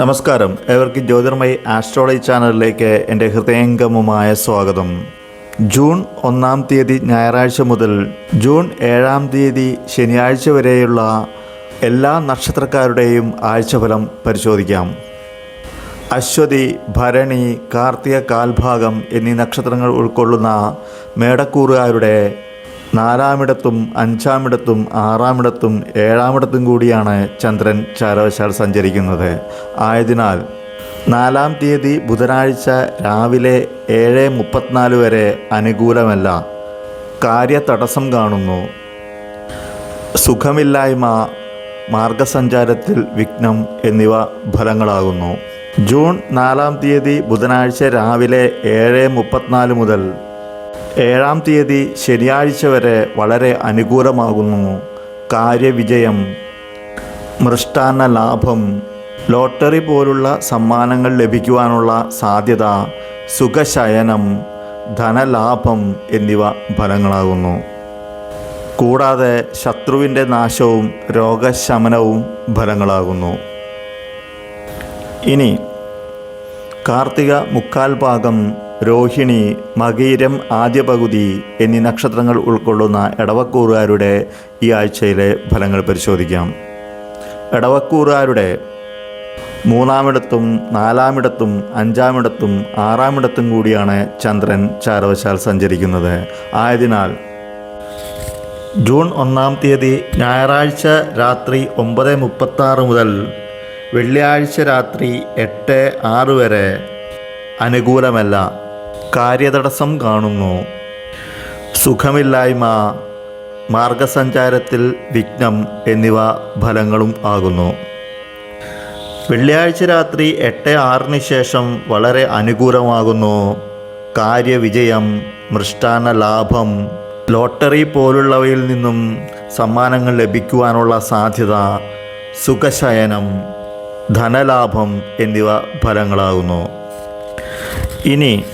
നമസ്കാരം. ഏവർക്കും ജ്യോതിർമയി ആസ്ട്രോളജി ചാനലിലേക്ക് എന്റെ ഹൃദയംഗമമായ സ്വാഗതം. ജൂൺ ഒന്നാം തീയതി ഞായറാഴ്ച മുതൽ ജൂൺ ഏഴാം തീയതി ശനിയാഴ്ച വരെയുള്ള എല്ലാ നക്ഷത്രക്കാരുടെയും ആഴ്ചഫലം പരിശോധിക്കാം. അശ്വതി ഭരണി കാർത്തിക കാൽഭാഗം എന്നീ നക്ഷത്രങ്ങൾ ഉൾക്കൊള്ളുന്ന മേടക്കൂറുകാരുടെ നാലാമിടത്തും അഞ്ചാമിടത്തും ആറാമിടത്തും ഏഴാമിടത്തും കൂടിയാണ് ചന്ദ്രൻ ചാരവശാൽ സഞ്ചരിക്കുന്നത്. ആയതിനാൽ നാലാം തീയതി ബുധനാഴ്ച രാവിലെ ഏഴ് മുപ്പത്തിനാല് വരെ അനുകൂലമല്ല. കാര്യതടസ്സം കാണുന്നു. സുഖമില്ലായ്മ മാർഗസഞ്ചാരത്തിൽ വിഘ്നം എന്നിവ ഫലങ്ങളാകുന്നു. ജൂൺ നാലാം തീയതി ബുധനാഴ്ച രാവിലെ ഏഴ് മുപ്പത്തിനാല് മുതൽ ഏഴാം തീയതി ശനിയാഴ്ച വരെ വളരെ അനുകൂലമാകുന്നു. കാര്യവിജയം മൃഷ്ടാന്ന ലാഭം ലോട്ടറി പോലുള്ള സമ്മാനങ്ങൾ ലഭിക്കുവാനുള്ള സാധ്യത സുഖശയനം ധനലാഭം എന്നിവ ഫലങ്ങളാകുന്നു. കൂടാതെ ശത്രുവിന്റെ നാശവും രോഗശമനവും ഫലങ്ങളാകുന്നു. ഇനി കാർത്തിക മുക്കാൽ ഭാഗം രോഹിണി മകീരം ആദ്യ പകുതി എന്നീ നക്ഷത്രങ്ങൾ ഉൾക്കൊള്ളുന്ന ഇടവക്കൂറുകാരുടെ ഈ ആഴ്ചയിലെ ഫലങ്ങൾ പരിശോധിക്കാം. ഇടവക്കൂറുകാരുടെ മൂന്നാമിടത്തും നാലാമിടത്തും അഞ്ചാമിടത്തും ആറാമിടത്തും കൂടിയാണ് ചന്ദ്രൻ ചാരവശാൽ സഞ്ചരിക്കുന്നത്. ആയതിനാൽ ജൂൺ ഒന്നാം തീയതി ഞായറാഴ്ച രാത്രി ഒമ്പത് മുപ്പത്താറ് മുതൽ വെള്ളിയാഴ്ച രാത്രി എട്ട് ആറ് വരെ അനുകൂലമല്ല. കാര്യതടസ്സം കാണുന്നു. സുഖമില്ലായ്മ മാർഗസഞ്ചാരത്തിൽ വിഘ്നം എന്നിവ ഫലങ്ങളും ആകുന്നു. വെള്ളിയാഴ്ച രാത്രി എട്ട് ആറിന് ശേഷം വളരെ അനുകൂലമാകുന്നു. കാര്യവിജയം മൃഷ്ടാന ലാഭം ലോട്ടറി പോലുള്ളവയിൽ നിന്നും സമ്മാനങ്ങൾ ലഭിക്കുവാനുള്ള സാധ്യത സുഖശയനം ധനലാഭം എന്നിവ ഫലങ്ങളാകുന്നു. ഇനി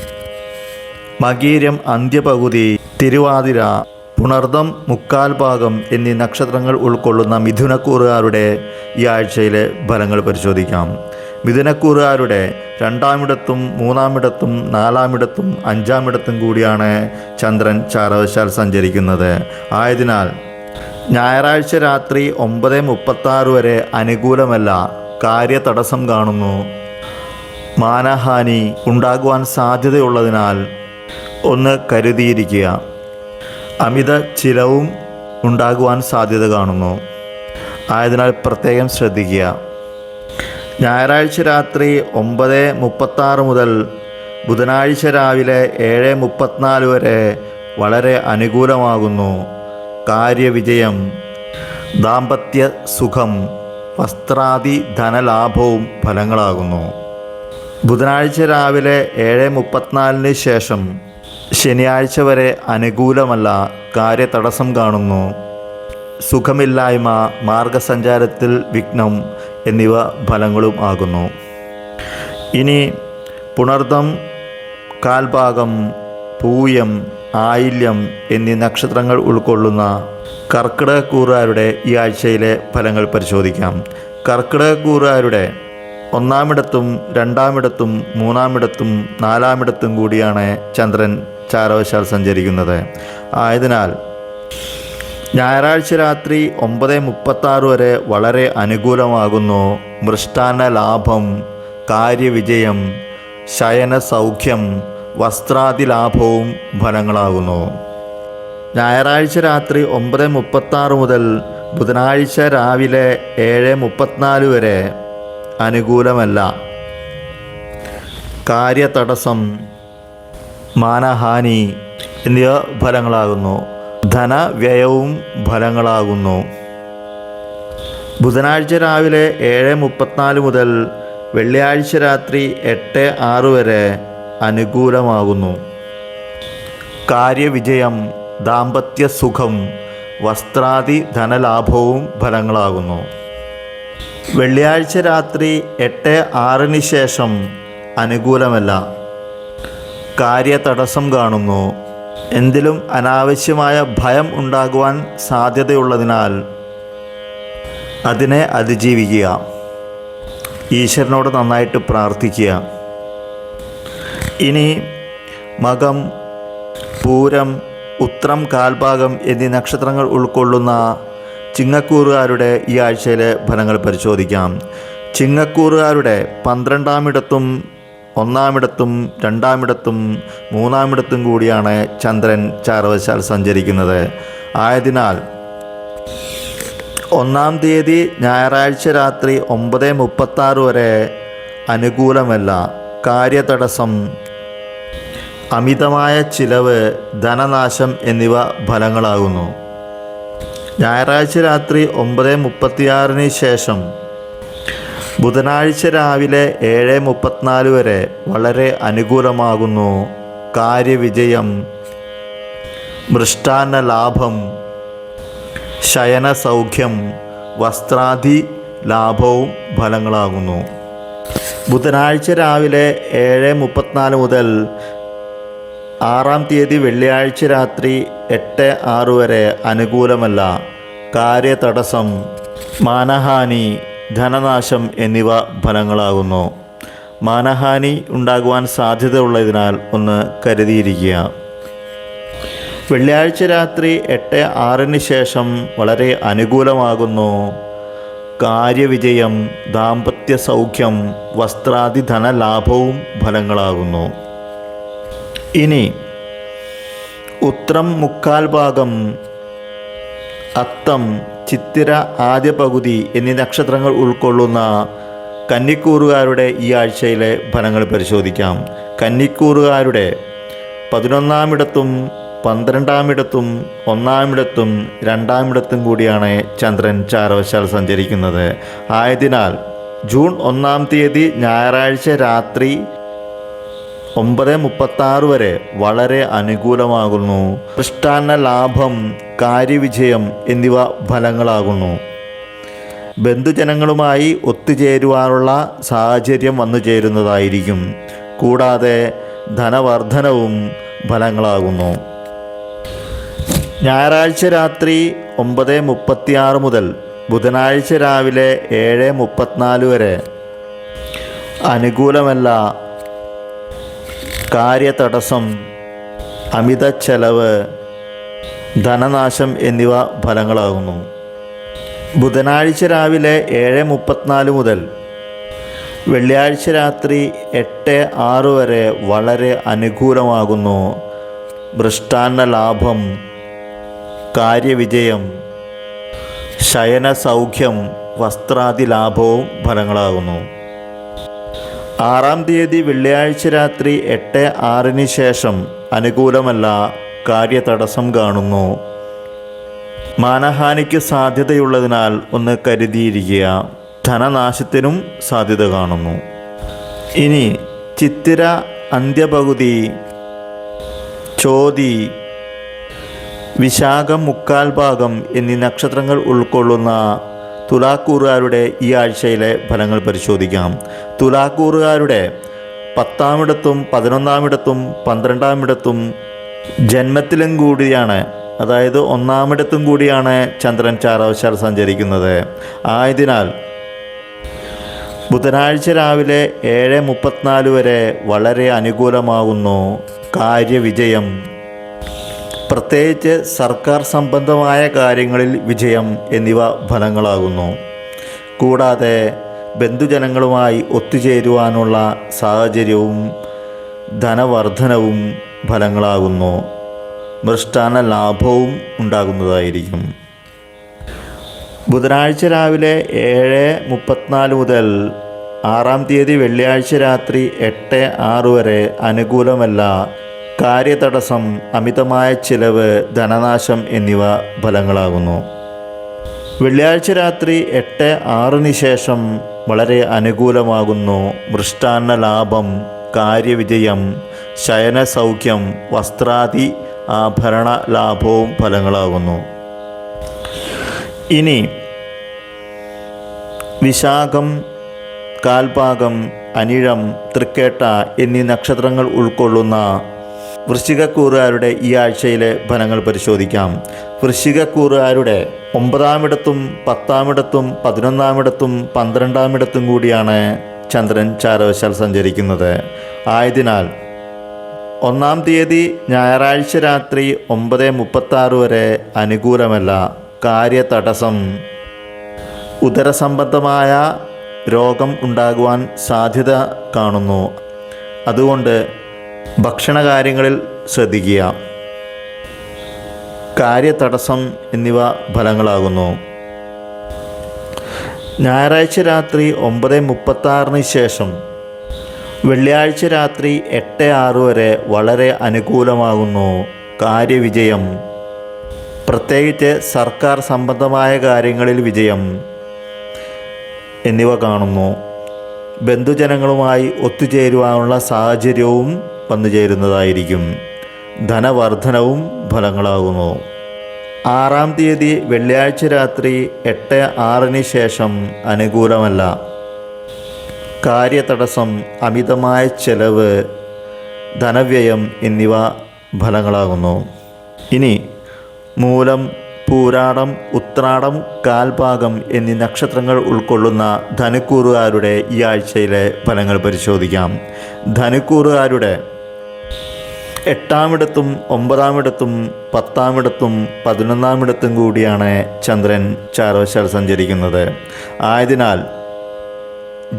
മകീരം അന്ത്യപകുതി തിരുവാതിര പുണർദം മുക്കാൽ ഭാഗം എന്നീ നക്ഷത്രങ്ങൾ ഉൾക്കൊള്ളുന്ന മിഥുനക്കൂറുകാരുടെ ഈ ആഴ്ചയിലെ ഫലങ്ങൾ പരിശോധിക്കാം. മിഥുനക്കൂറുകാരുടെ രണ്ടാമിടത്തും മൂന്നാമിടത്തും നാലാമിടത്തും അഞ്ചാമിടത്തും കൂടിയാണ് ചന്ദ്രൻ ചാരവശാൽ സഞ്ചരിക്കുന്നത്. ആയതിനാൽ ഞായറാഴ്ച രാത്രി ഒമ്പത് മുപ്പത്താറ് വരെ അനുകൂലമല്ല കാര്യതടസ്സം കാണുന്നു. മാനഹാനി ഉണ്ടാകുവാൻ സാധ്യതയുള്ളതിനാൽ ഒന്ന് കരുതിയിരിക്കുക. അമിത ചിലവും ഉണ്ടാകുവാൻ സാധ്യത കാണുന്നു. ആയതിനാൽ പ്രത്യേകം ശ്രദ്ധിക്കുക. ഞായറാഴ്ച രാത്രി ഒമ്പത് മുപ്പത്താറ് മുതൽ ബുധനാഴ്ച രാവിലെ ഏഴ് മുപ്പത്തിനാല് വരെ വളരെ അനുകൂലമാകുന്നു. കാര്യവിജയം ദാമ്പത്യ സുഖം വസ്ത്രാദി ധനലാഭവും ഫലങ്ങളാകുന്നു. ബുധനാഴ്ച രാവിലെ ഏഴ് മുപ്പത്തിനാലിന് ശേഷം ശനിയാഴ്ച വരെ അനുകൂലമല്ല കാര്യതടസ്സം കാണുന്നു. സുഖമില്ലായ്മ മാർഗസഞ്ചാരത്തിൽ വിഘ്നം എന്നിവ ഫലങ്ങളും ആകുന്നു. ഇനി പുണർദം കാൽഭാഗം പൂയം ആയില്യം എന്നീ നക്ഷത്രങ്ങൾ ഉൾക്കൊള്ളുന്ന കർക്കിടകക്കൂറുകാരുടെ ഈ ആഴ്ചയിലെ ഫലങ്ങൾ പരിശോധിക്കാം. കർക്കിടകക്കൂറുകാരുടെ ഒന്നാമിടത്തും രണ്ടാമിടത്തും മൂന്നാമിടത്തും നാലാമിടത്തും കൂടിയാണ് ചന്ദ്രൻ ചാരവശാൽ സഞ്ചരിക്കുന്നത്. ആയതിനാൽ ഞായറാഴ്ച രാത്രി ഒമ്പത് മുപ്പത്താറ് വരെ വളരെ അനുകൂലമാകുന്നു. മൃഷ്ടാന ലാഭം കാര്യവിജയം ശയന സൗഖ്യം വസ്ത്രാദി ലാഭവും ഫലങ്ങളാകുന്നു. ഞായറാഴ്ച രാത്രി ഒമ്പത് മുപ്പത്താറ് മുതൽ ബുധനാഴ്ച രാവിലെ ഏഴ് മുപ്പത്തിനാല് വരെ അനുകൂലമല്ല. കാര്യതടസ്സം മാനഹാനി എന്നിവ ഫലങ്ങളാകുന്നു. ധനവ്യയവും ഫലങ്ങളാകുന്നു. ബുധനാഴ്ച രാവിലെ ഏഴ് മുപ്പത്തിനാല് മുതൽ വെള്ളിയാഴ്ച രാത്രി എട്ട് ആറ് വരെ അനുകൂലമാകുന്നു. കാര്യവിജയം ദാമ്പത്യ സുഖം വസ്ത്രാദി ധനലാഭവും ഫലങ്ങളാകുന്നു. വെള്ളിയാഴ്ച രാത്രി എട്ട് ആറിന് ശേഷം അനുകൂലമല്ല. കാര്യതടസ്സം കാണുന്നു. എന്തിലും അനാവശ്യമായ ഭയം ഉണ്ടാകുവാൻ സാധ്യതയുള്ളതിനാൽ അതിനെ അതിജീവിക്കുക. ഈശ്വരനോട് നന്നായിട്ട് പ്രാർത്ഥിക്കുക. ഇനി മകം പൂരം ഉത്രം കാൽഭാഗം എന്നീ നക്ഷത്രങ്ങൾ ഉൾക്കൊള്ളുന്ന ചിങ്ങക്കൂറുകാരുടെ ഈ ആഴ്ചയിലെ ഫലങ്ങൾ പരിശോധിക്കാം. ചിങ്ങക്കൂറുകാരുടെ പന്ത്രണ്ടാമിടത്തും ഒന്നാമിടത്തും രണ്ടാമിടത്തും മൂന്നാമിടത്തും കൂടിയാണ് ചന്ദ്രൻ ചാരവശാൽ സഞ്ചരിക്കുന്നത്. ആയതിനാൽ ഒന്നാം തീയതി ഞായറാഴ്ച രാത്രി ഒമ്പത് മുപ്പത്താറ് വരെ അനുകൂലമല്ല. കാര്യതടസ്സം അമിതമായ ചിലവ് ധനനാശം എന്നിവ ഫലങ്ങളാകുന്നു. ഞായറാഴ്ച രാത്രി ഒമ്പത് മുപ്പത്തിയാറിന് ശേഷം ബുധനാഴ്ച രാവിലെ ഏഴ് മുപ്പത്തിനാല് വരെ വളരെ അനുകൂലമാകുന്നു. കാര്യവിജയം മൃഷ്ടാന്ന ലാഭം ശയന സൗഖ്യം വസ്ത്രാദി ലാഭവും ഫലങ്ങളാകുന്നു. ബുധനാഴ്ച രാവിലെ ഏഴ് മുപ്പത്തിനാല് മുതൽ ആറാം തീയതി വെള്ളിയാഴ്ച രാത്രി എട്ട് ആറ് വരെ അനുകൂലമല്ല. കാര്യതടസ്സം മാനഹാനി ധനനാശം എന്നിവ ഫലങ്ങളാകുന്നു. മാനഹാനി ഉണ്ടാകുവാൻ സാധ്യതയുള്ളതിനാൽ ഒന്ന് കരുതിയിരിക്കുക. വെള്ളിയാഴ്ച രാത്രി എട്ട് ആറിന് ശേഷം വളരെ അനുകൂലമാകുന്നു. കാര്യവിജയം ദാമ്പത്യ സൗഖ്യം വസ്ത്രാദി ധനലാഭവും ഫലങ്ങളാകുന്നു. ഇനി ഉത്രം മുക്കാൽ ഭാഗം അത്തം ചിത്തിര ആദ്യ പകുതി എന്നീ നക്ഷത്രങ്ങൾ ഉൾക്കൊള്ളുന്ന കന്നിക്കൂറുകാരുടെ ഈ ആഴ്ചയിലെ ഫലങ്ങൾ പരിശോധിക്കാം. കന്നിക്കൂറുകാരുടെ പതിനൊന്നാമിടത്തും പന്ത്രണ്ടാമിടത്തും ഒന്നാമിടത്തും രണ്ടാമിടത്തും കൂടിയാണ് ചന്ദ്രൻ ചാരവശാൽ സഞ്ചരിക്കുന്നത്. ആയതിനാൽ ജൂൺ ഒന്നാം തീയതി ഞായറാഴ്ച രാത്രി ഒമ്പത് മുപ്പത്താറ് വരെ വളരെ അനുകൂലമാകുന്നു. മൃഷ്ടാന്ന ലാഭം കാര്യവിജയം എന്നിവ ഫലങ്ങളാകുന്നു. ബന്ധുജനങ്ങളുമായി ഒത്തുചേരുവാനുള്ള സാഹചര്യം വന്നു ചേരുന്നതായിരിക്കും. കൂടാതെ ധനവർദ്ധനവും ഫലങ്ങളാകുന്നു. ഞായറാഴ്ച രാത്രി ഒമ്പത് മുപ്പത്തിയാറ് മുതൽ ബുധനാഴ്ച രാവിലെ ഏഴ് മുപ്പത്തിനാല് വരെ. അനുകൂലമല്ല കാര്യതടസ്സം അമിത ചെലവ് ധനനാശം എന്നിവ ഫലങ്ങളാകുന്നു. ബുധനാഴ്ച രാവിലെ ഏഴ് മുപ്പത്തിനാല് മുതൽ വെള്ളിയാഴ്ച രാത്രി എട്ട് ആറ് വരെ വളരെ അനുകൂലമാകുന്നു. മൃഷ്ടാന്ന ലാഭം കാര്യവിജയം ശയന സൗഖ്യം വസ്ത്രാദി ലാഭവും ഫലങ്ങളാകുന്നു. ആറാം തീയതി വെള്ളിയാഴ്ച രാത്രി എട്ട് ആറിന് ശേഷം അനുകൂലമല്ല കാര്യതടസ്സം കാണുന്നു. മാനഹാനിക്ക് സാധ്യതയുള്ളതിനാൽ ഒന്ന് കരുതിയിരിക്കുക. ധനനാശത്തിനും സാധ്യത കാണുന്നു. ഇനി ചിത്തിര അന്ത്യപകുതി ചോതി വിശാഖം മുക്കാൽ ഭാഗം എന്നീ നക്ഷത്രങ്ങൾ ഉൾക്കൊള്ളുന്ന തുലാക്കൂറുകാരുടെ ഈ ആഴ്ചയിലെ ഫലങ്ങൾ പരിശോധിക്കാം. തുലാക്കൂറുകാരുടെ പത്താമിടത്തും പതിനൊന്നാമിടത്തും പന്ത്രണ്ടാമിടത്തും ജന്മത്തിലും കൂടിയാണ്. അതായത് ഒന്നാമിടത്തും കൂടിയാണ് ചന്ദ്രൻ ചാരവശാൽ സഞ്ചരിക്കുന്നത്. ആയതിനാൽ ബുധനാഴ്ച രാവിലെ ഏഴ് മുപ്പത്തിനാല് വരെ വളരെ അനുകൂലമാകുന്നു. കാര്യവിജയം. പ്രത്യേകിച്ച് സർക്കാർ സംബന്ധമായ കാര്യങ്ങളിൽ വിജയം എന്നിവ ഫലങ്ങളാകുന്നു. കൂടാതെ ബന്ധുജനങ്ങളുമായി ഒത്തുചേരുവാനുള്ള സാഹചര്യവും ധനവർദ്ധനവും ഫലങ്ങളാകുന്നു. മൃഷ്ടാന ലാഭവും ഉണ്ടാകുന്നതായിരിക്കും. ബുധനാഴ്ച രാവിലെ ഏഴ് മുപ്പത്തിനാല് മുതൽ ആറാം തീയതി വെള്ളിയാഴ്ച രാത്രി എട്ട് ആറ് വരെ അനുകൂലമല്ല കാര്യതടസ്സം അമിതമായ ചിലവ് ധനനാശം എന്നിവ ഫലങ്ങളാകുന്നു. വെള്ളിയാഴ്ച രാത്രി എട്ട് ആറിന് ശേഷം വളരെ അനുകൂലമാകുന്നു. മൃഷ്ടാന്ന ലാഭം കാര്യവിജയം ശയന സൗഖ്യം വസ്ത്രാദി ആഭരണ ലാഭവും ഫലങ്ങളാകുന്നു. ഇനി വിശാഖം കാൽഭാഗം അനിഴം തൃക്കേട്ട എന്നീ നക്ഷത്രങ്ങൾ ഉൾക്കൊള്ളുന്ന വൃശ്ചികക്കൂറുകാരുടെ ഈ ആഴ്ചയിലെ ഫലങ്ങൾ പരിശോധിക്കാം. വൃശ്ചികക്കൂറുകാരുടെ ഒമ്പതാമിടത്തും പത്താമിടത്തും പതിനൊന്നാമിടത്തും പന്ത്രണ്ടാമിടത്തും കൂടിയാണ് ചന്ദ്രൻ ചാരവശാൽ സഞ്ചരിക്കുന്നത്. ആയതിനാൽ ഒന്നാം തീയതി ഞായറാഴ്ച രാത്രി ഒമ്പത് മുപ്പത്താറ് വരെ അനുകൂലമല്ല. കാര്യതടസ്സം. ഉദരസംബന്ധമായ രോഗം ഉണ്ടാകുവാൻ സാധ്യത കാണുന്നു. അതുകൊണ്ട് ഭക്ഷണകാര്യങ്ങളിൽ ശ്രദ്ധിക്കുക. കാര്യതടസ്സം എന്നിവ ഫലങ്ങളാകുന്നു. ഞായറാഴ്ച രാത്രി ഒമ്പത് മുപ്പത്താറിന് ശേഷം വെള്ളിയാഴ്ച രാത്രി എട്ട് ആറ് വരെ വളരെ അനുകൂലമാകുന്നു. കാര്യവിജയം. പ്രത്യേകിച്ച് സർക്കാർ സംബന്ധമായ കാര്യങ്ങളിൽ വിജയം എന്നിവ കാണുന്നു. ബന്ധുജനങ്ങളുമായി ഒത്തുചേരുവാനുള്ള സാഹചര്യവും വന്നു ചേരുന്നതായിരിക്കും. ധനവർദ്ധനവും ഫലങ്ങളാകുന്നു. ആറാം തീയതി വെള്ളിയാഴ്ച രാത്രി എട്ട് ആറിന് ശേഷം അനുകൂലമല്ല. കാര്യതടസ്സം അമിതമായ ചെലവ് ധനവ്യയം എന്നിവ ഫലങ്ങളാകുന്നു. ഇനി മൂലം പൂരാടം ഉത്രാടം കാൽഭാഗം എന്നീ നക്ഷത്രങ്ങൾ ഉൾക്കൊള്ളുന്ന ധനുക്കൂറുകാരുടെ ഈ ആഴ്ചയിലെ ഫലങ്ങൾ പരിശോധിക്കാം. ധനുക്കൂറുകാരുടെ എട്ടാമിടത്തും ഒമ്പതാമിടത്തും പത്താമിടത്തും പതിനൊന്നാമിടത്തും കൂടിയാണ് ചന്ദ്രൻ ചാരവശാൽ സഞ്ചരിക്കുന്നത്. ആയതിനാൽ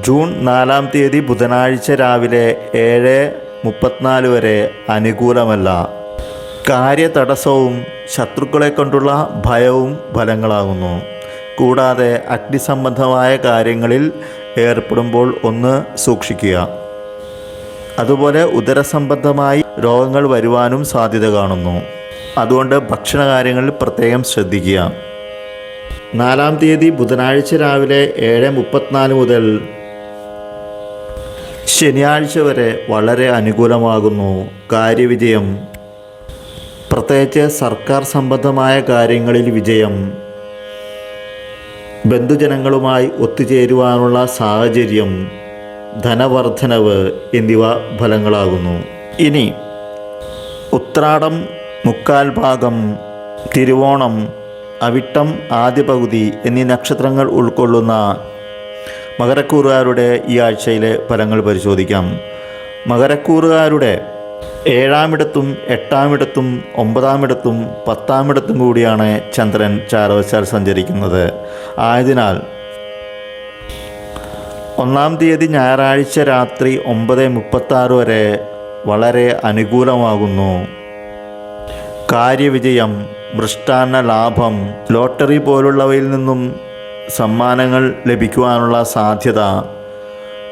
ജൂൺ നാലാം തീയതി ബുധനാഴ്ച രാവിലെ ഏഴ് മുപ്പത്തിനാല് വരെ അനുകൂലമല്ല. കാര്യതടസ്സവും ശത്രുക്കളെ കൊണ്ടുള്ള ഭയവും ഫലങ്ങളാകുന്നു. കൂടാതെ അഗ്നിസംബന്ധമായ കാര്യങ്ങളിൽ ഏർപ്പെടുമ്പോൾ ഒന്ന് സൂക്ഷിക്കുക. അതുപോലെ ഉദരസംബന്ധമായി രോഗങ്ങൾ വരുവാനും സാധ്യത കാണുന്നു. അതുകൊണ്ട് ഭക്ഷണകാര്യങ്ങളിൽ പ്രത്യേകം ശ്രദ്ധിക്കുക. നാലാം തീയതി ബുധനാഴ്ച രാവിലെ ഏഴ് മുപ്പത്തിനാല് മുതൽ ശനിയാഴ്ച വരെ വളരെ അനുകൂലമാകുന്നു. കാര്യവിജയം. പ്രത്യേകിച്ച് സർക്കാർ സംബന്ധമായ കാര്യങ്ങളിൽ വിജയം. ബന്ധുജനങ്ങളുമായി ഒത്തുചേരുവാനുള്ള സാഹചര്യം. ധനവർദ്ധനവ് എന്നിവ ഫലങ്ങളാകുന്നു. ഇനി ഉത്രാടം മുക്കാൽ ഭാഗം തിരുവോണം അവിട്ടം ആദ്യ പകുതി എന്നീ നക്ഷത്രങ്ങൾ ഉൾക്കൊള്ളുന്ന മകരക്കൂറുകാരുടെ ഈ ആഴ്ചയിലെ ഫലങ്ങൾ പരിശോധിക്കാം. മകരക്കൂറുകാരുടെ ഏഴാമിടത്തും എട്ടാമിടത്തും ഒമ്പതാമിടത്തും പത്താമിടത്തും കൂടിയാണ് ചന്ദ്രൻ ചാരവശാൽ സഞ്ചരിക്കുന്നത്. ആയതിനാൽ ഒന്നാം തീയതി ഞായറാഴ്ച രാത്രി ഒമ്പത് മുപ്പത്താറ് വരെ വളരെ അനുകൂലമാകുന്നു. കാര്യവിജയം മൃഷ്ടാന്ന ലാഭം ലോട്ടറി പോലുള്ളവയിൽ നിന്നും സമ്മാനങ്ങൾ ലഭിക്കുവാനുള്ള സാധ്യത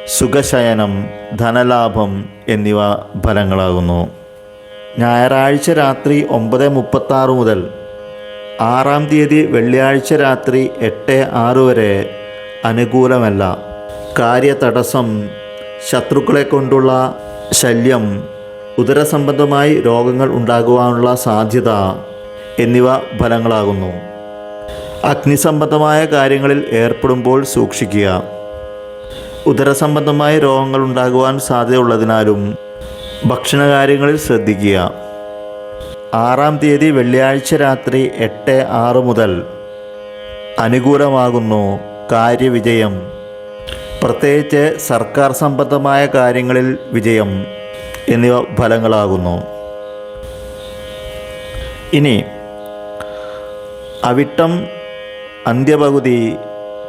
സുഖശയനം ധനലാഭം എന്നിവ ഫലങ്ങളാകുന്നു. ഞായറാഴ്ച രാത്രി ഒമ്പത് മുപ്പത്താറ് മുതൽ ആറാം തീയതി വെള്ളിയാഴ്ച രാത്രി എട്ട് ആറ് വരെ അനുകൂലമല്ല. കാര്യതടസ്സം ശത്രുക്കളെ കൊണ്ടുള്ള ശല്യം ഉദരസംബന്ധമായി രോഗങ്ങൾ ഉണ്ടാകുവാനുള്ള സാധ്യത എന്നിവ ഫലങ്ങളാകുന്നു. അഗ്നിസംബന്ധമായ കാര്യങ്ങളിൽ ഏർപ്പെടുമ്പോൾ സൂക്ഷിക്കുക. ഉദരസംബന്ധമായ രോഗങ്ങൾ ഉണ്ടാകുവാൻ സാധ്യതയുള്ളതിനാലും ഭക്ഷണകാര്യങ്ങളിൽ ശ്രദ്ധിക്കുക. ആറാം തീയതി വെള്ളിയാഴ്ച രാത്രി എട്ട് ആറ് മുതൽ അനുകൂലമാകുന്നു കാര്യവിജയം. പ്രത്യേകിച്ച് സർക്കാർ സംബന്ധമായ കാര്യങ്ങളിൽ വിജയം എന്നിവ ഫലങ്ങളാകുന്നു. ഇനി അവിട്ടം അന്ത്യപകുതി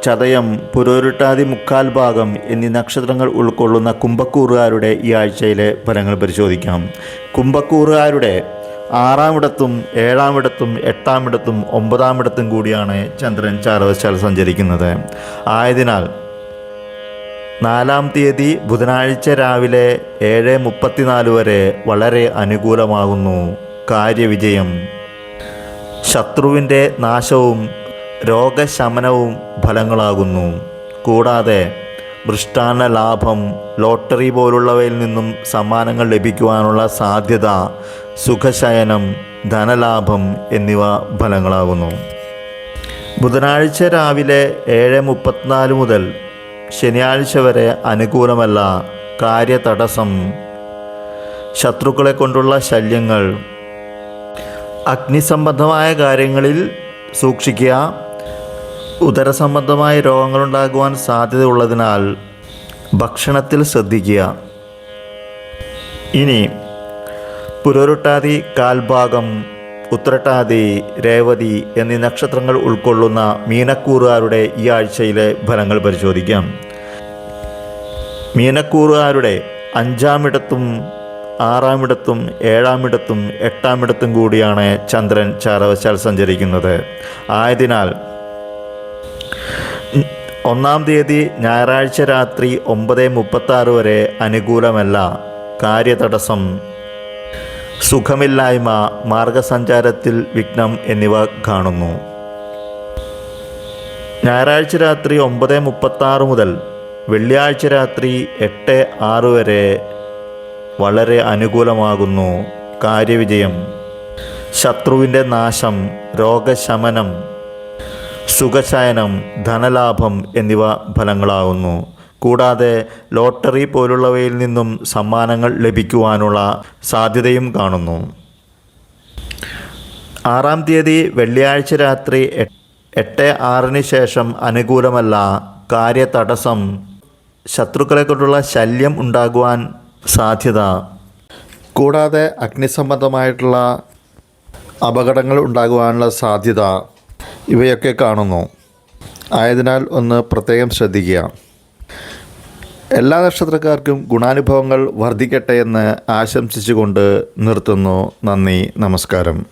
ചതയം പുരോരുട്ടാതി മുക്കാൽ ഭാഗം എന്നീ നക്ഷത്രങ്ങൾ ഉൾക്കൊള്ളുന്ന കുംഭക്കൂറുകാരുടെ ഈ ആഴ്ചയിലെ ഫലങ്ങൾ പരിശോധിക്കാം. കുംഭക്കൂറുകാരുടെ ആറാമിടത്തും ഏഴാമിടത്തും എട്ടാമിടത്തും ഒമ്പതാമിടത്തും കൂടിയാണ് ചന്ദ്രൻ ചാരവശാൽ സഞ്ചരിക്കുന്നത്. ആയതിനാൽ നാലാം തീയതി ബുധനാഴ്ച രാവിലെ ഏഴ് മുപ്പത്തിനാല് വരെ വളരെ അനുകൂലമാകുന്നു. കാര്യവിജയം. ശത്രുവിന്റെ നാശവും രോഗശമനവും ഫലങ്ങളാകുന്നു. കൂടാതെ മൃഷ്ടാന്ന ലാഭം ലോട്ടറി പോലുള്ളവയിൽ നിന്നും സമ്മാനങ്ങൾ ലഭിക്കുവാനുള്ള സാധ്യത സുഖശയനം ധനലാഭം എന്നിവ ഫലങ്ങളാകുന്നു. ബുധനാഴ്ച രാവിലെ ഏഴ് മുപ്പത്തിനാല് മുതൽ ശനിയാഴ്ച വരെ അനുകൂലമല്ല കാര്യതടസ്സം. ശത്രുക്കളെ കൊണ്ടുള്ള ശല്യങ്ങൾ. അഗ്നിസംബന്ധമായ കാര്യങ്ങളിൽ സൂക്ഷിക്കുക. ഉദരസംബന്ധമായ രോഗങ്ങളുണ്ടാകുവാൻ സാധ്യതയുള്ളതിനാൽ ഭക്ഷണത്തിൽ ശ്രദ്ധിക്കുക. ഇനി പുരോരുട്ടാതി കാൽഭാഗം. ഉത്രട്ടാതി രേവതി എന്നീ നക്ഷത്രങ്ങൾ ഉൾക്കൊള്ളുന്ന മീനക്കൂറുകാരുടെ ഈ ആഴ്ചയിലെ ഫലങ്ങൾ പരിശോധിക്കാം. മീനക്കൂറുകാരുടെ അഞ്ചാമിടത്തും ആറാമിടത്തും ഏഴാമിടത്തും എട്ടാമിടത്തും കൂടിയാണ് ചന്ദ്രൻ ചാരവശാൽ സഞ്ചരിക്കുന്നത്. ആയതിനാൽ ഒന്നാം തീയതി ഞായറാഴ്ച രാത്രി ഒമ്പത് മുപ്പത്താറ് വരെ അനുകൂലമല്ല. കാര്യതടസ്സം സുഖമില്ലായ്മ മാർഗസഞ്ചാരത്തിൽ വിഘ്നം എന്നിവ കാണുന്നു. ഞായറാഴ്ച രാത്രി ഒമ്പത് മുപ്പത്താറ് മുതൽ വെള്ളിയാഴ്ച രാത്രി എട്ട് ആറ് വരെ വളരെ അനുകൂലമാകുന്നു. കാര്യവിജയം. ശത്രുവിന്റെ നാശം രോഗശമനം സുഖശയനം ധനലാഭം എന്നിവ ഫലങ്ങളാകുന്നു. കൂടാതെ ലോട്ടറി പോലുള്ളവയിൽ നിന്നും സമ്മാനങ്ങൾ ലഭിക്കുവാനുള്ള സാധ്യതയും കാണുന്നു. ആറാം തീയതി വെള്ളിയാഴ്ച രാത്രി എട്ട് ആറിന് ശേഷം അനുകൂലമല്ല കാര്യതടസ്സം. ശത്രുക്കളെ കൊണ്ടുള്ള ശല്യം ഉണ്ടാകുവാൻ സാധ്യത. കൂടാതെ അഗ്നിസംബന്ധമായിട്ടുള്ള അപകടങ്ങൾ ഉണ്ടാകുവാനുള്ള സാധ്യത ഇവയൊക്കെ കാണുന്നു. ആയതിനാൽ ഒന്ന് പ്രത്യേകം ശ്രദ്ധിക്കുക. എല്ലാ നക്ഷത്രക്കാർക്കും ഗുണാനുഭവങ്ങൾ വർദ്ധിക്കട്ടെ എന്ന് ആശംസിച്ചുകൊണ്ട് നിർത്തുന്നു. നന്ദി നമസ്കാരം.